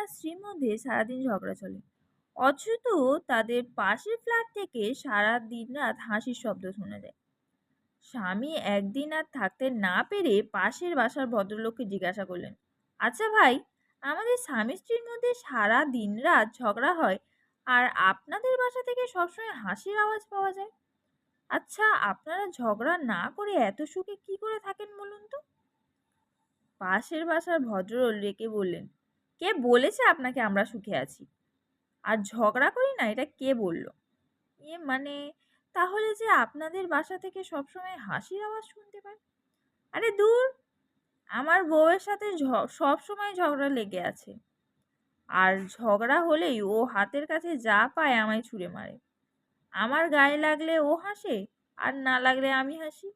আর স্ত্রীর মধ্যে সারাদিন ঝগড়া চলে। অথচ তাদের পাশের ফ্ল্যাট থেকে সারা দিন রাত হাসির শব্দ শোনা যায়। স্বামী একদিন আর থাকতে না পেরে পাশের বাসার ভদ্রলোককে জিজ্ঞাসা করলেন আচ্ছা ভাই, আমাদের স্বামী স্ত্রীর মধ্যে সারা দিন রাত ঝগড়া হয় আর আপনাদের বাসা থেকে সবসময় হাসির আওয়াজ পাওয়া যায়? আচ্ছা আপনারা ঝগড়া না করে এত সুখে কি করে থাকেন বলুন তো? পাশের বাসার ভদ্রলোক রেখে বললেন কে বলেছে আপনাকে আমরা সুখে আছি? আর ঝগড়া করি না, এটা কে বলল? এ মানে তাহলে যে আপনাদের বাসা থেকে সবসময় হাসির আওয়াজ শুনতে পাই? আরে দূর! আমার বউয়ের সাথে সব সময় ঝগড়া লেগে আছে। আর ঝগড়া হলেই ও হাতের কাছে যা পায় আমায় ছুঁড়ে মারে। আমার গায়ে লাগলে ও হাসে, আর না লাগলে আমি হাসি।